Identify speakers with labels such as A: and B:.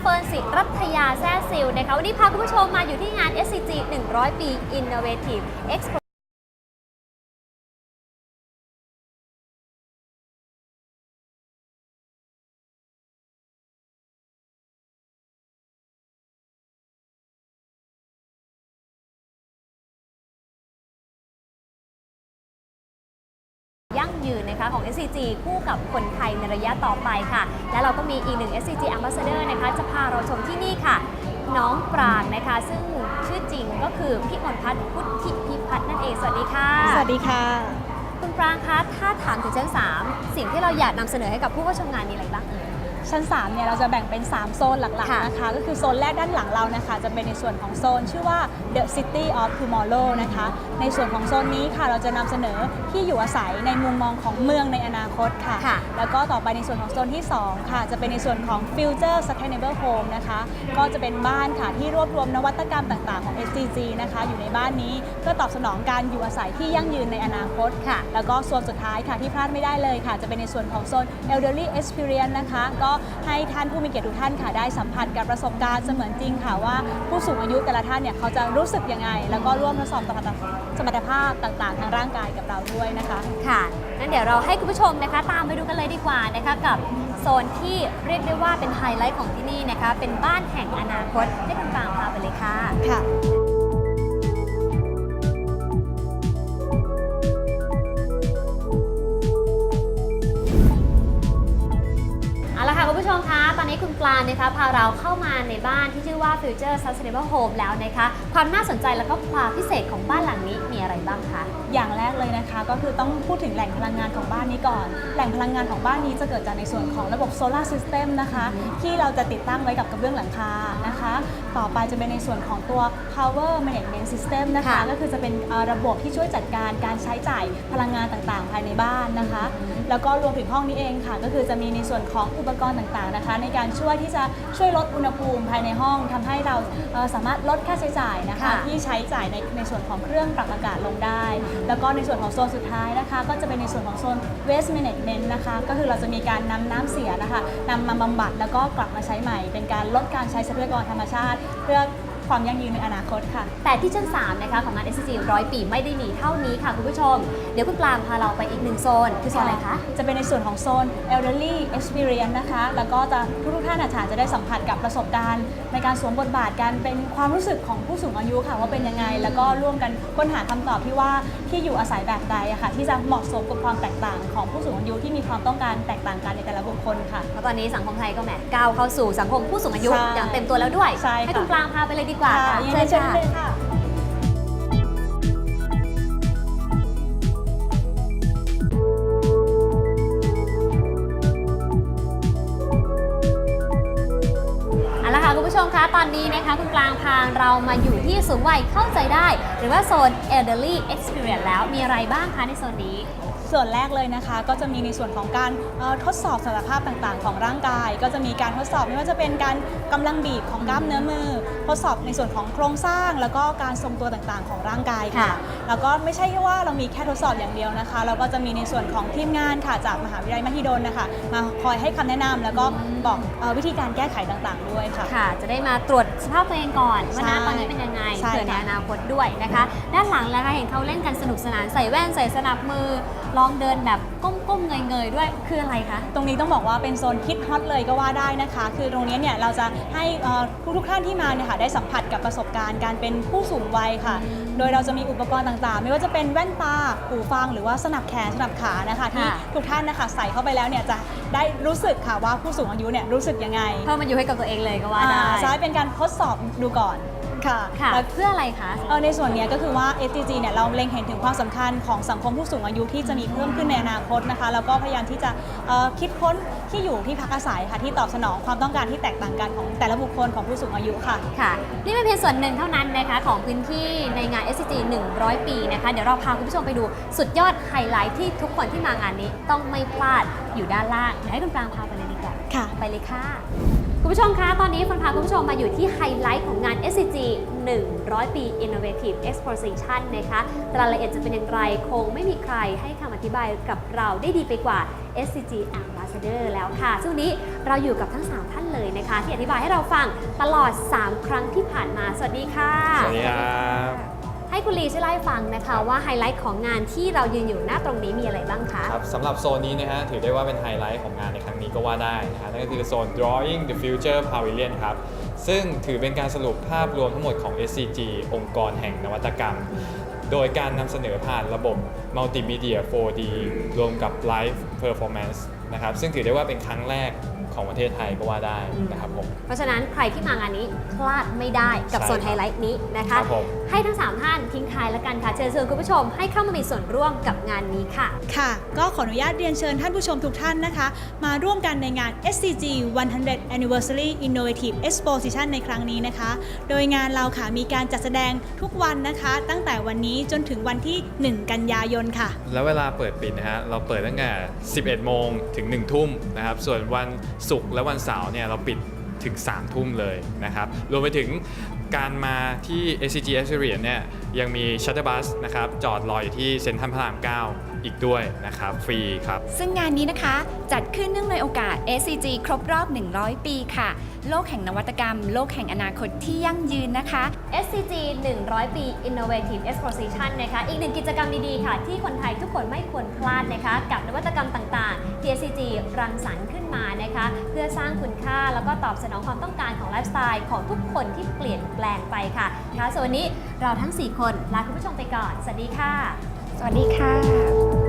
A: เฟิร์นสิรัตยาแซ่ซิลนะคะวันนี้พาคุณผู้ชมมาอยู่ที่งาน SCG 100 ปี Innovative Expo ยั่งยืนนะคะของ SCG คู่กับคนไทยในระยะต่อไปค่ะ และเราก็มีอีกหนึ่ง SCG Ambassador นะคะ จะพาเราชมที่นี่ค่ะ น้องปรางนะคะ ซึ่งชื่อจริงก็คือพี่มนพัฒน์พุทธิพิพัฒน์นั่นเอง สวัสดีค่ะ
B: สวัสดีค่ะ
A: คุณปรางคะ ถ้าถามถึงชั้น3 สิ่งที่เราอยากนำเสนอให้กับผู้เข้าชมงานมีอะไรบ้างเอ่ย
B: ชั้น3เนี่ยเราจะแบ่งเป็น 3 โซนหลัก
A: ค่ะ
B: ๆนะคะ ก็คือโซนแรกด้านหลังเรานะคะ จะเป็นในส่วนของโซนชื่อว่า The City of Tomorrow นะคะ ในส่วนของโซนนี้ค่ะเราจะนำเสนอที่อยู่อาศัยในมุมมองของเมืองในอนาคตค่ะ
A: ค่ะ
B: แล้วก็ต่อไปในส่วนของโซนที่ 2 ค่ะ จะเป็นในส่วนของ Future Sustainable Home นะคะ ก็จะเป็นบ้านค่ะที่รวบรวมนวัตกรรมต่างๆของ SDG นะคะ อยู่ในบ้านนี้เพื่อตอบสนองการอยู่อาศัยที่ยั่งยืนในอนาคต
A: ค่ะ
B: แล้วก็ส่วนสุดท้ายค่ะที่พลาดไม่ได้เลยค่ะ จะเป็นในส่วนของโซน Elderly Experience นะคะ ก็ให้ท่านผู้มีเกียรติทุกท่านค่ะได้สัมผัสกับประสบการณ์เสมือนจริงค่ะว่าผู้สูงอายุแต่ละท่านเนี่ยเขาจะรู้สึกยังไง แล้วก็ร่วมทดสอบสมรรถสมรรถภาพต่างๆ ทางร่างกายกับเราด้วยนะคะ
A: ค่ะงั้นเดี๋ยวเราให้คุณผู้ชมนะคะ ตามไปดูกันเลยดีกว่านะคะกับโซนที่เรียกได้ว่าเป็นไฮไลท์ของที่นี่นะคะ เป็นบ้านแห่งอนาคตให้คุณปรางพาไปเลยค่ะ
B: ค่ะ
A: ผู้ชมคะ ตอนนี้คุณปลานะคะพาเราเข้ามาในบ้านที่ชื่อว่า Future Sustainable Home แล้วนะคะ ความน่าสนใจแล้วก็ความพิเศษของบ้านหลังนี้มีอะไรบ้างคะ
B: อย่างแรกเลยนะคะก็คือต้องพูดถึงแหล่งพลังงานของบ้านนี้ก่อน แหล่งพลังงานของบ้านนี้จะเกิดจากในส่วนของระบบโซลาร์ซิสเต็มนะคะ ที่เราจะติดตั้งไว้กับกระเบื้องหลังคานะคะ ต่อไปจะเป็นในส่วนของตัว power management system นะคะ
A: ค่ะ
B: ก็คือจะเป็นเอ่อระบบที่ช่วยจัดการการใช้จ่ายพลังงานต่างๆ ภายในบ้านนะคะ แล้วก็รวมถึงห้องนี้เองค่ะ ก็คือจะมีในส่วนของอุปกรณ์ต่างๆนะคะในการช่วยที่จะช่วยลดอุณหภูมิภายในห้องทำให้เราเอ่อสามารถลดค่าใช้จ่ายนะคะ
A: ค่ะ
B: ที่ใช้จ่ายในในส่วนของเครื่องปรับอากาศลงได้ แล้วก็ในส่วนของโซนสุดท้ายนะคะ ก็จะเป็นในส่วนของโซน waste management นะคะก็คือเราจะมีการนำน้ำเสียนะคะนำมาบำบัดแล้วก็กลับมาใช้ใหม่ เป็นการลดการใช้ทรัพยากรธรรมชาติ เพื่อ ความยั่งยืนในอนาคตค่ะ
A: แต่ที่ชั้น 3 นะคะของงาน SCG ร้อยปีไม่ได้มีเท่านี้ค่ะคุณผู้ชม เดี๋ยวคุณปลางพาเราไปอีกหนึ่งโซน คือโซนอะไรคะ
B: จะเป็นในส่วนของโซน elderly experience นะคะ แล้วก็จะทุกๆท่านอาจจะได้สัมผัสกับประสบการณ์ ในการสวมบทบาทการเป็นความรู้สึกของผู้สูงอายุค่ะ ว่าเป็นยังไง แล้วก็ร่วมกันค้นหาคำตอบที่ว่าที่อยู่อาศัยแบบใดอะค่ะ ที่จะเหมาะสมกับความแตกต่างของผู้สูงอายุที่มีความต้องการแตกต่างกันในแต่ละบุคคลค่ะ
A: เพราะตอนนี้สังคมไทยก็แหมก้าวเข้าสู่สังคมผู้สูงอายุ
B: ใช่
A: อย่างเต็มตัวแล้วด้วย
B: ใช่ค่ะ
A: ให้คุณปลางพาไปเลยดีกว่าค่ะ
B: ยินดีเชิญเลยค่ะ
A: เอาละค่ะคุณผู้ชมคะตอนนี้นะคะคุณปลางพาเรามาอยู่ที่สูงวัยเข้าใจได้ หรือว่าโซน elderly experience แล้วมีอะไรบ้างคะในโซนนี้
B: ส่วนแรกเลยนะคะ ก็จะมีในส่วนของการเอ่อทดสอบสมรรถภาพต่างๆ ของร่างกาย ก็จะมีการทดสอบไม่ว่าจะเป็นการกำลังบีบของกล้ามเนื้อมือ ทดสอบในส่วนของโครงสร้าง แล้วก็การทรงตัวต่างๆ ของร่างกายค่ะ
A: ค่ะ
B: แล้วก็ไม่ใช่ว่าเรามีแค่ทดสอบอย่างเดียวนะคะ เราก็จะมีในส่วนของทีมงานค่ะจากมหาวิทยาลัยมหิดลนะคะ มาคอยให้คำแนะนำแล้วก็บอกเอ่อวิธีการแก้ไขต่างๆ ด้วยค่ะ
A: ค่ะ จะได้มาตรวจสภาพตัวเองก่อนว่าหน้า
B: ใช่
A: ตอนนี้เป็นยังไง
B: ใช่
A: เผื่อใน
B: ค่ะ
A: อนาคตด้วยนะคะ ด้านหลังแล้วค่ะเห็นเขาเล่นกันสนุกสนานใส่แว่นใส่สนับมือลองเดินแบบก้มๆเงยๆด้วยคืออะไรคะ
B: ตรงนี้ต้องบอกว่าเป็นโซนคิดฮอตเลยก็ว่าได้นะคะ คือตรงนี้เนี่ยเราจะให้เอ่อทุกๆท่านที่มาเนี่ยค่ะได้สัมผัสกับประสบการณ์การเป็นผู้สูงวัยค่ะ โดยเราจะมีอุปกรณ์ต่างๆ ไม่ว่าจะเป็นแว่นตาหูฟัง หรือว่าสนับแขนสนับขานะคะที่
A: ค่ะ
B: ทุกท่านนะคะใส่เข้าไปแล้วเนี่ยจะได้รู้สึกค่ะว่าผู้สูงอายุเนี่ยรู้สึกยังไง
A: เพิ่มมันอยู่ให้กับตัวเองเลยก็ว่าได้
B: อ่าใช่เป็นการทดสอบดูก่อน ค่ะ
A: ค่ะ
B: แล้ว
A: เพื่ออะไรคะ
B: เอ่อในส่วนเนี้ยก็คือว่า SDG เนี่ยเราเล็งเห็นถึงความสำคัญของสังคมผู้สูงอายุที่จะมีเพิ่มขึ้นในอนาคตนะคะ แล้วก็พยายามที่จะเอ่อคิดค้นที่อยู่ที่พักอาศัยค่ะที่ตอบสนองความต้องการที่แตกต่างกันของแต่ละบุคคลของผู้สูงอายุค่ะ
A: ค่ะนี่เป็นเพียงส่วนหนึ่งเท่านั้นนะคะของพื้นที่ในงาน SCG 100 ปีนะคะ เดี๋ยวเราพาคุณผู้ชมไปดูสุดยอดไฮไลท์ที่ทุกคนที่มางานนี้ต้องไม่พลาดอยู่ด้านล่างเดี๋ยวให้คุณปรางพาไปเลยดีกว่า
B: ค่ะ
A: ไปเลยค่ะ คุณผู้ชมคะ ตอนนี้ฟันพาคุณผู้ชมมาอยู่ที่ไฮไลท์ของงาน SCG 100 ปี Innovative Exposition นะคะ รายละเอียดจะเป็นอย่างไร คงไม่มีใครให้คำอธิบายกับเราได้ดีไปกว่า SCG Ambassador แล้วค่ะซึ่งวันนี้เราอยู่กับทั้ง 3 ท่านเลยนะคะ ที่อธิบายให้เราฟังตลอด 3 ครั้งที่ผ่านมา สวัสดีค่ะ
C: สวัสดีครับ
A: ให้คุณลีช่วยเล่าให้ฟังนะคะว่าไฮไลท์ของงานที่เรายืนอยู่หน้าตรงนี้มีอะไรบ้างคะ
C: ครับสำหรับโซนนี้นะฮะถือได้ว่าเป็นไฮไลท์ของงานในครั้งนี้ก็ว่าได้นะฮะนั่นก็คือโซน Drawing the Future Pavilion ครับ ซึ่งถือเป็นการสรุปภาพรวมทั้งหมดของ SCG องค์กรแห่งนวัตกรรม โดยการนำเสนอผ่านระบบ Multimedia 4D รวมกับ Live Performance นะครับซึ่งถือได้ว่าเป็นครั้งแรก ของประเทศไทยก็ว่าได้นะครับผม
A: เพราะฉะนั้นใครที่มางานนี้พลาดไม่ได้กับ
C: ใช่
A: โซนไฮไลท์นี้นะคะ
C: ครับผม
A: ให้ทั้ง 3 ท่านทิ้งท้ายแล้วกันค่ะ เชิญชวนคุณผู้ชมให้เข้ามามีส่วนร่วมกับงานนี้ค่ะ
B: ค่ะ ก็ขออนุญาตเรียนเชิญท่านผู้ชมทุกท่านนะคะ มาร่วมกันในงาน SCG 100 Anniversary Innovative Exposition ในครั้งนี้นะคะ โดยงานเราค่ะมีการจัดแสดงทุกวันนะคะ ตั้งแต่วันนี้จนถึงวันที่ 1 กันยายนค่ะ
C: แล้วเวลาเปิดปิดนะฮะเราเปิดตั้งแต่ 11 โมงถึง 1 ทุ่มนะครับส่วนวันศุกร์และวันเสาร์เนี่ยเราปิดถึง 3 ทุ่มเลยนะครับ รวมไปถึงการมาที่ SCG Experience เนี่ยยังมีชัตเตอร์บัสนะครับจอดรออยู่ที่เซ็นทรัลพระราม 9 อีกด้วยนะครับฟรีครับ
D: ซึ่งงานนี้นะคะ จัดขึ้นเนื่องในโอกาส SCG ครบรอบ 100 ปีค่ะ โลกแห่งนวัตกรรม โลกแห่งอนาคตที่ยั่งยืนนะคะ
A: SCG 100 ปี Innovative Exposition นะคะอีกหนึ่งกิจกรรมดีๆค่ะ ที่คนไทยทุกคนไม่ควรพลาดนะคะ กับนวัตกรรมต่างๆที่ SCG รังสรรค์ขึ้นมานะคะ เพื่อสร้างคุณค่าแล้วก็ตอบสนองความต้องการของไลฟ์สไตล์ของทุกคนที่เปลี่ยนแปลงไปค่ะค่ะส่วนวันนี้เราทั้ง 4 คนลาคุณผู้ชมไปก่อน สวัสดีค่ะ
D: สวัสดีค่ะ